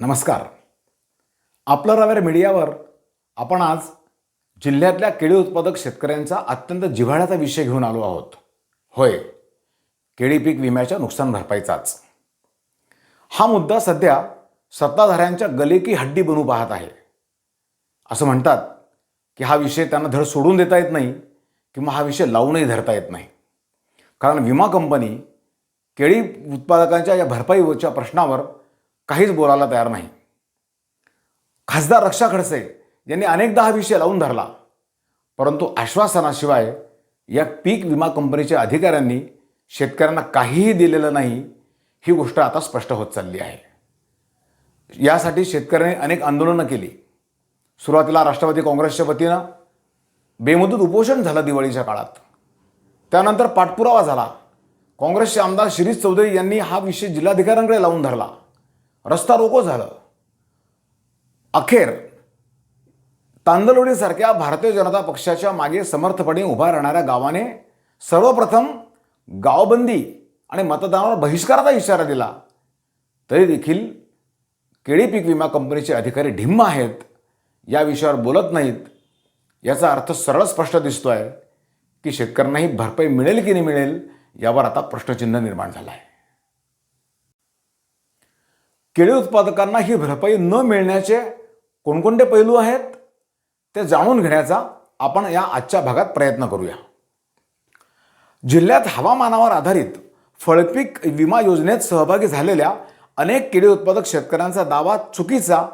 नमस्कार. आपलं रवेर मीडियावर आपण आज जिल्ह्यातल्या केळी उत्पादक शेतकऱ्यांचा अत्यंत जिव्हाळ्याचा विषय घेऊन आलो आहोत. होय केळी पीक विम्याच्या नुकसान भरपाईचाच. हा मुद्दा सध्या सत्ताधाऱ्यांच्या गलेकी हड्डी बनू पाहत आहे. असं म्हणतात की हा विषय त्यांना धड सोडून देता येत नाही किंवा हा विषय लावूनही धरता येत नाही. कारण विमा कंपनी केळी उत्पादकांच्या या भरपाईच्या प्रश्नावर काहीच बोलायला तयार नाही. खासदार रक्षा खडसे यांनी अनेकदा हा विषय लावून धरला. परंतु आश्वासनाशिवाय या पीक विमा कंपनीच्या अधिकाऱ्यांनी शेतकऱ्यांना काहीही दिलेलं नाही ही गोष्ट आता स्पष्ट होत चालली आहे. यासाठी शेतकऱ्यांनी अनेक आंदोलनं केली. सुरुवातीला राष्ट्रवादी काँग्रेसच्या वतीनं बेमुदत उपोषण झालं दिवाळीच्या काळात. त्यानंतर पाठपुरावा झाला. काँग्रेसचे आमदार शिरीष चौधरी यांनी हा विषय जिल्हाधिकाऱ्यांकडे लावून धरला. रस्ता रोको झालं. अखेर तांदलवाडीसारख्या भारतीय जनता पक्षाच्या मागे समर्थपणे उभा राहणाऱ्या गावाने सर्वप्रथम गावबंदी आणि मतदानावर बहिष्काराचा इशारा दिला. तरी देखील केळी पीक विमा कंपनीचे अधिकारी ढिम्म आहेत या विषयावर बोलत नाहीत. याचा अर्थ सरळ स्पष्ट दिसतो आहे की शेतकऱ्यांनाही भरपाई मिळेल की नाही मिळेल यावर आता प्रश्नचिन्ह निर्माण झालं आहे. केळी उत्पादकांना ही भरपाई न मिळण्याचे कोणकोणते पैलू आहेत ते जाणून घेण्याचा आपण या आजच्या भागात प्रयत्न करूया. जिल्ह्यात हवामानावर आधारित फळपीक विमा योजनेत सहभागी झालेल्या अनेक केळी उत्पादक शेतकऱ्यांचा दावा चुकीचा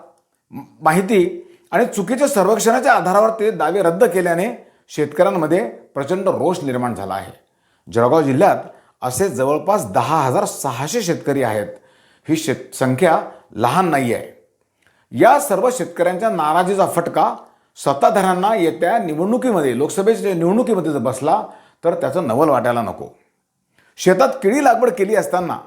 माहिती आणि चुकीच्या सर्वेक्षणाच्या आधारावर ते दावे रद्द केल्याने शेतकऱ्यांमध्ये प्रचंड रोष निर्माण झाला आहे. जळगाव जिल्ह्यात असे जवळपास दहा हजार सहाशे शेतकरी आहेत. ही शेत संख्या लहान नाही आहे या सर्व शेतकऱ्यांच्या नाराजीचा फटका सत्ताधाऱ्यांना येत्या निवडणुकीमध्ये लोकसभेच्या निवडणुकीमध्ये जर बसला तर त्याचं नवल वाटायला नको. शेतात केळी लागवड केली असताना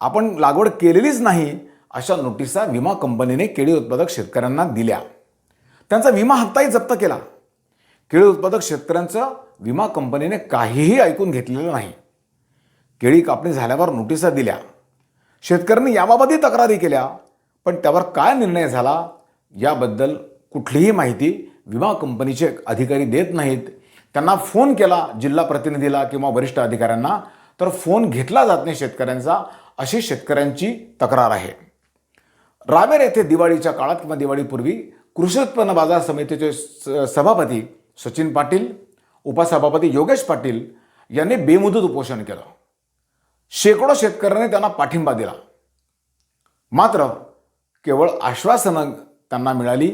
आपण लागवड केलेलीच नाही अशा नोटिसा विमा कंपनीने केळी उत्पादक शेतकऱ्यांना दिल्या. त्यांचा विमा हप्ताही जप्त केला. केळी उत्पादक शेतकऱ्यांचं विमा कंपनीने काहीही ऐकून घेतलेलं नाही. केळी कापणी झाल्यावर नोटिसा दिल्या. शेतकऱ्यांनी याबाबतही तक्रारी केल्या पण त्यावर काय निर्णय झाला याबद्दल कुठलीही माहिती विमा कंपनीचे अधिकारी देत नाहीत. त्यांना फोन केला जिल्हा प्रतिनिधीला किंवा वरिष्ठ अधिकाऱ्यांना तर फोन घेतला जात नाही शेतकऱ्यांचा अशी शेतकऱ्यांची तक्रार आहे. रावेर येथे दिवाळीच्या काळात किंवा दिवाळीपूर्वी कृषी उत्पन्न बाजार समितीचे स- सभापती सचिन पाटील उपसभापती योगेश पाटील यांनी बेमुदत उपोषण केलं. शेकडो शेतकऱ्यांनी त्यांना पाठिंबा दिला. मात्र केवळ आश्वासनं त्यांना मिळाली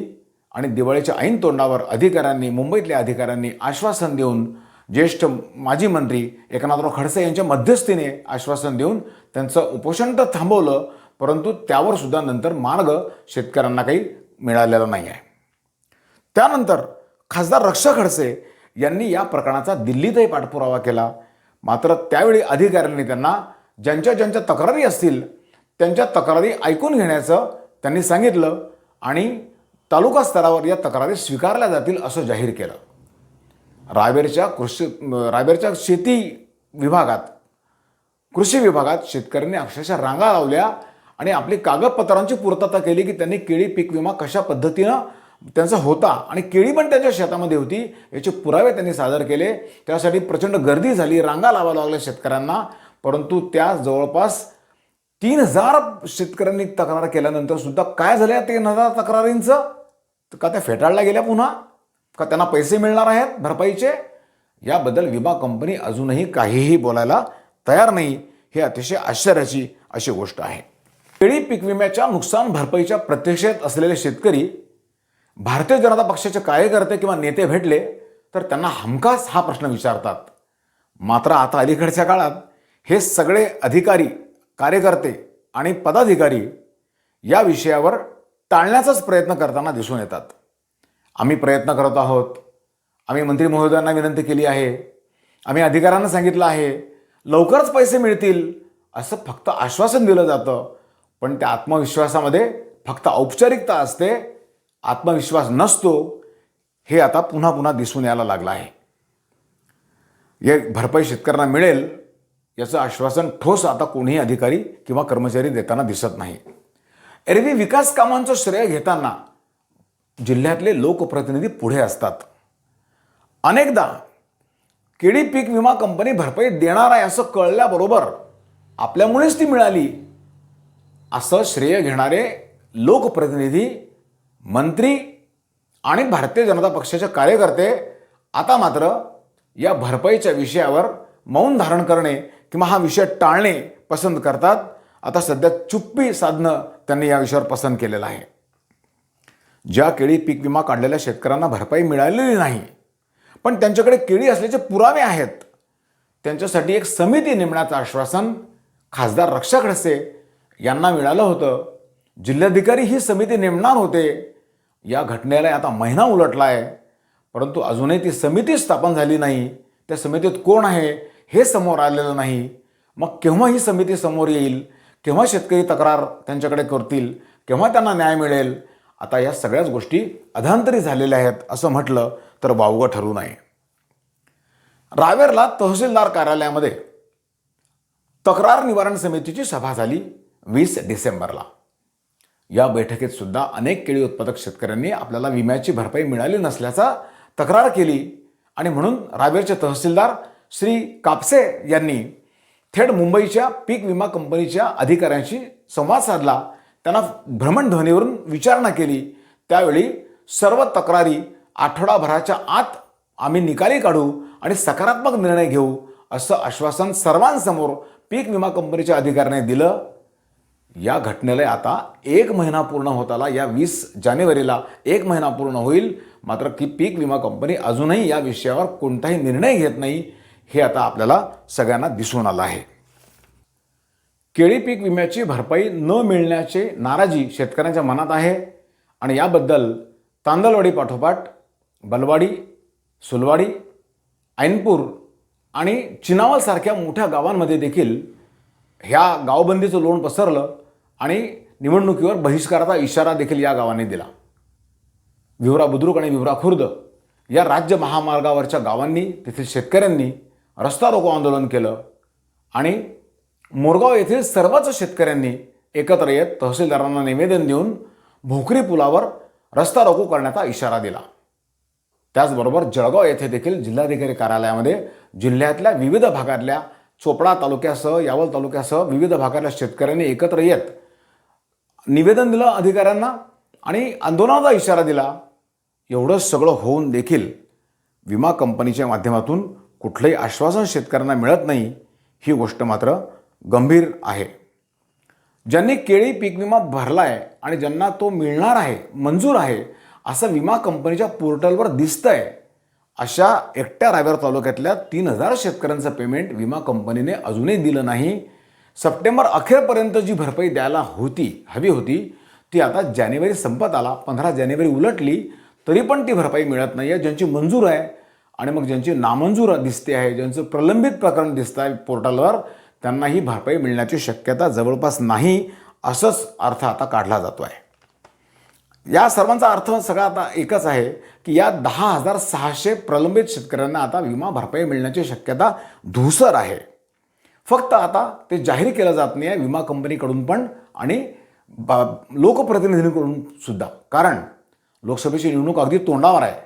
आणि दिवाळीच्या ऐन तोंडावर अधिकाऱ्यांनी मुंबईतल्या अधिकाऱ्यांनी आश्वासन देऊन ज्येष्ठ माजी मंत्री एकनाथराव खडसे यांच्या मध्यस्थीने आश्वासन देऊन त्यांचं उपोषण तर थांबवलं परंतु त्यावर सुद्धा नंतर मार्ग शेतकऱ्यांना काही मिळालेला नाही आहे त्यानंतर खासदार रक्षा खडसे यांनी या प्रकरणाचा दिल्लीतही पाठपुरावा केला. मात्र त्यावेळी अधिकाऱ्यांनी त्यांना ज्यांच्या ज्यांच्या तक्रारी असतील त्यांच्या तक्रारी ऐकून घेण्याचं त्यांनी सांगितलं आणि तालुका स्तरावर या तक्रारी स्वीकारल्या जातील असं जाहीर केलं. रायबेरच्या कृषी रायबेरच्या शेती विभागात कृषी विभागात शेतकऱ्यांनी अक्षरशः रांगा लावल्या आणि आपली कागदपत्रांची पूर्तता केली की त्यांनी केळी पीक विमा कशा पद्धतीनं त्यांचा होता आणि केळी पण त्यांच्या शेतामध्ये होती. याचे पुरावे त्यांनी सादर केले. त्यासाठी प्रचंड गर्दी झाली. रांगा लावा लागल्या शेतकऱ्यांना. परंतु त्या जवळपास तीन हजार शेतकऱ्यांनी तक्रार केल्यानंतर सुद्धा काय झालं या तीन हजार तक्रारींचं? का त्या फेटाळल्या गेल्या पुन्हा? का त्यांना पैसे मिळणार आहेत भरपाईचे? याबद्दल विमा कंपनी अजूनही काहीही बोलायला तयार नाही. हे अतिशय आश्चर्याची अशी गोष्ट आहे. केळी पीक विम्याच्या नुकसान भरपाईच्या प्रतीक्षेत असलेले शेतकरी भारतीय जनता पक्षाचे कार्यकर्ते किंवा नेते भेटले तर त्यांना हमखास हा प्रश्न विचारतात. मात्र आता अलीकडच्या काळात हे सगळे अधिकारी कार्यकर्ते आणि पदाधिकारी या विषयावर टाळण्याचाच प्रयत्न करताना दिसून येतात. आम्ही प्रयत्न करत आहोत. आम्ही मंत्री महोदयांना विनंती केली आहे. आम्ही अधिकाऱ्यांना सांगितलं आहे लवकरच पैसे मिळतील असं फक्त आश्वासन दिलं जातं. पण त्या आत्मविश्वासामध्ये फक्त औपचारिकता असते आत्मविश्वास नसतो हे आता पुन्हा पुन्हा दिसून यायला लागलं आहे. हे भरपाई शेतकऱ्यांना मिळेल याचं आश्वासन ठोस आता कोणीही अधिकारी किंवा कर्मचारी देताना दिसत नाही. एरवी विकास कामांचं श्रेय घेताना जिल्ह्यातले लोकप्रतिनिधी पुढे असतात. अनेकदा केळी पीक विमा कंपनी भरपाई देणार आहे असं कळल्याबरोबर आपल्यामुळेच ती मिळाली असं श्रेय घेणारे लोकप्रतिनिधी मंत्री आणि भारतीय जनता पक्षाचे कार्यकर्ते आता मात्र या भरपाईच्या विषयावर मौन धारण करणे किंवा हा विषय टाळणे पसंत करतात. आता सध्या चुप्पी साधणं त्यांनी या विषयावर पसंत केलेलं आहे. ज्या केळी पीक विमा काढलेल्या शेतकऱ्यांना भरपाई मिळालेली नाही पण त्यांच्याकडे केळी असल्याचे पुरावे आहेत. त्यांच्यासाठी एक समिती नेमण्याचं आश्वासन खासदार रक्षा खडसे यांना मिळालं होतं. जिल्हाधिकारी ही समिती नेमणार होते. या घटनेला आता महिना उलटला आहे परंतु अजूनही ती समिती स्थापन झाली नाही. त्या समितीत कोण आहे हे समोर आलेलं नाही. मग केव्हा ही समिती समोर येईल? केव्हा शेतकरी तक्रार त्यांच्याकडे करतील? केव्हा त्यांना न्याय मिळेल? आता या सगळ्याच गोष्टी अधांतरी झालेल्या आहेत असं म्हटलं तर वावगं ठरू नये. रावेरला तहसीलदार कार्यालयामध्ये तक्रार निवारण समितीची सभा झाली वीस डिसेंबरला. या बैठकीत सुद्धा अनेक केळी उत्पादक शेतकऱ्यांनी आपल्याला विम्याची भरपाई मिळाली नसल्याचा तक्रार केली. आणि म्हणून रावेरचे तहसीलदार श्री कापसे यांनी थेट मुंबईच्या पीक विमा कंपनीच्या अधिकाऱ्यांशी संवाद साधला. त्यांना भ्रमणध्वनीवरून विचारणा केली. त्यावेळी सर्व तक्रारी आठवडाभराच्या आत आम्ही निकाली काढू आणि सकारात्मक निर्णय घेऊ असं आश्वासन सर्वांसमोर पीक विमा कंपनीच्या अधिकाऱ्याने दिलं. या घटनेला आता एक महिना पूर्ण होत आला. या वीस जानेवारीला एक महिना पूर्ण होईल. मात्र की पीक विमा कंपनी अजूनही या विषयावर कोणताही निर्णय घेत नाही हे आता आपल्याला सगळ्यांना दिसून आलं आहे. केळी पीक विम्याची भरपाई न मिळण्याचे नाराजी शेतकऱ्यांच्या मनात आहे. आणि याबद्दल तांदलवाडी पाठोपाठ बलवाडी सुलवाडी ऐनपूर आणि चिनावलसारख्या मोठ्या गावांमध्ये देखील ह्या गावबंदीचं लोण पसरलं. आणि निवडणुकीवर बहिष्काराचा इशारा देखील या गावांनी दिला. विवरा बुद्रुक आणि विवरा खुर्द या राज्य महामार्गावरच्या गावांनी तेथील शेतकऱ्यांनी रस्ता रोको आंदोलन केलं आणि मोरगाव येथील सर्वच शेतकऱ्यांनी एकत्र येत तहसीलदारांना निवेदन देऊन भोकरी पुलावर रस्ता रोको करण्याचा इशारा दिला. त्याचबरोबर जळगाव येथे देखील जिल्हाधिकारी कार्यालयामध्ये जिल्ह्यातल्या विविध भागातल्या चोपडा तालुक्यासह यावल तालुक्यासह विविध भागातल्या शेतकऱ्यांनी एकत्र येत निवेदन दिलं अधिकाऱ्यांना आणि आंदोलनाचा इशारा दिला. एवढं सगळं होऊन देखील विमा कंपनीच्या माध्यमातून कुठलंही आश्वासन शेतकऱ्यांना मिळत नाही ही गोष्ट मात्र गंभीर आहे. ज्यांनी केळी पीक विमा भरला आहे आणि ज्यांना तो मिळणार आहे मंजूर आहे असं विमा कंपनीच्या पोर्टलवर दिसतं आहे अशा एकट्या रायगड तालुक्यातल्या तीन हजार शेतकऱ्यांचं पेमेंट विमा कंपनीने अजूनही दिलं नाही. सप्टेंबर अखेरपर्यंत जी भरपाई द्यायला होती हवी होती ती आता जानेवारी संपत आला पंधरा जानेवारी उलटली तरी पण ती भरपाई मिळत नाही आहे ज्यांची मंजूर आहे आणि मग ज्यांची नामंजूर दिसते आहे ज्यांचं प्रलंबित प्रकरण दिसतं आहे पोर्टलवर त्यांना ही भरपाई मिळण्याची शक्यता जवळपास नाही असंच अर्थ आता काढला जातो आहे या सर्वांचा अर्थ सगळा आता एकच आहे की या दहा हजार सहाशे प्रलंबित शेतकऱ्यांना आता विमा भरपाई मिळण्याची शक्यता धुसर आहे. फक्त आता ते जाहीर केलं जात नाही आहे विमा कंपनीकडून पण आणि बा लोकप्रतिनिधींकडून सुद्धा. कारण लोकसभेची निवडणूक अगदी तोंडावर आहे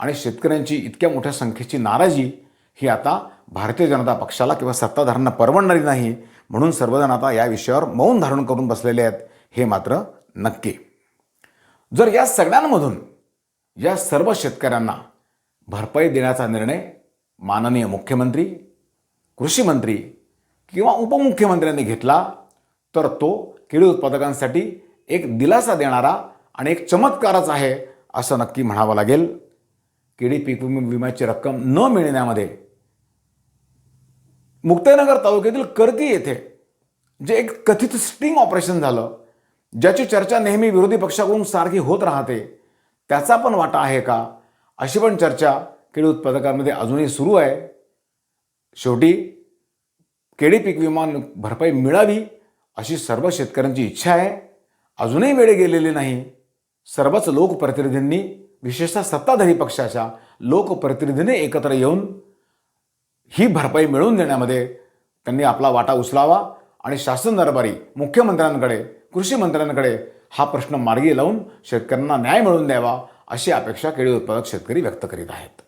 आणि शेतकऱ्यांची इतक्या मोठ्या संख्येची नाराजी ही आता भारतीय जनता पक्षाला किंवा सत्ताधाऱ्यांना परवडणारी नाही म्हणून सर्वजण आता या विषयावर मौन धारण करून बसलेले आहेत हे मात्र नक्की. जर या सगळ्यांमधून या सर्व शेतकऱ्यांना भरपाई देण्याचा निर्णय माननीय मुख्यमंत्री कृषी मंत्री किंवा उपमुख्यमंत्र्यांनी घेतला तर तो केळी उत्पादकांसाठी एक दिलासा देणारा आणि एक चमत्कारच आहे असं नक्की म्हणावं लागेल. केळी पीक विम्याची रक्कम न मिळण्यामध्ये मुक्ताईनगर तालुक्यातील कर्ती येथे जे एक कथित स्टिंग ऑपरेशन झालं ज्याची चर्चा नेहमी विरोधी पक्षाकडून सारखी होत राहते त्याचा पण वाटा आहे का? अशी पण चर्चा केळी उत्पादकांमध्ये अजूनही सुरू आहे. शेवटी केळी पीक विमा भरपाई मिळावी अशी सर्व शेतकऱ्यांची इच्छा आहे. अजूनही वेळ गेलेली नाही. सर्वच लोकप्रतिनिधींनी विशेषतः सत्ताधारी पक्षाच्या लोकप्रतिनिधींनी एकत्र येऊन ही भरपाई मिळवून देण्यामध्ये त्यांनी आपला वाटा उचलावा आणि शासन दरबारी मुख्यमंत्र्यांकडे कृषी मंत्र्यांकडे हा प्रश्न मार्गी लावून शेतकऱ्यांना न्याय मिळवून द्यावा अशी अपेक्षा केळी उत्पादक शेतकरी व्यक्त करीत आहेत.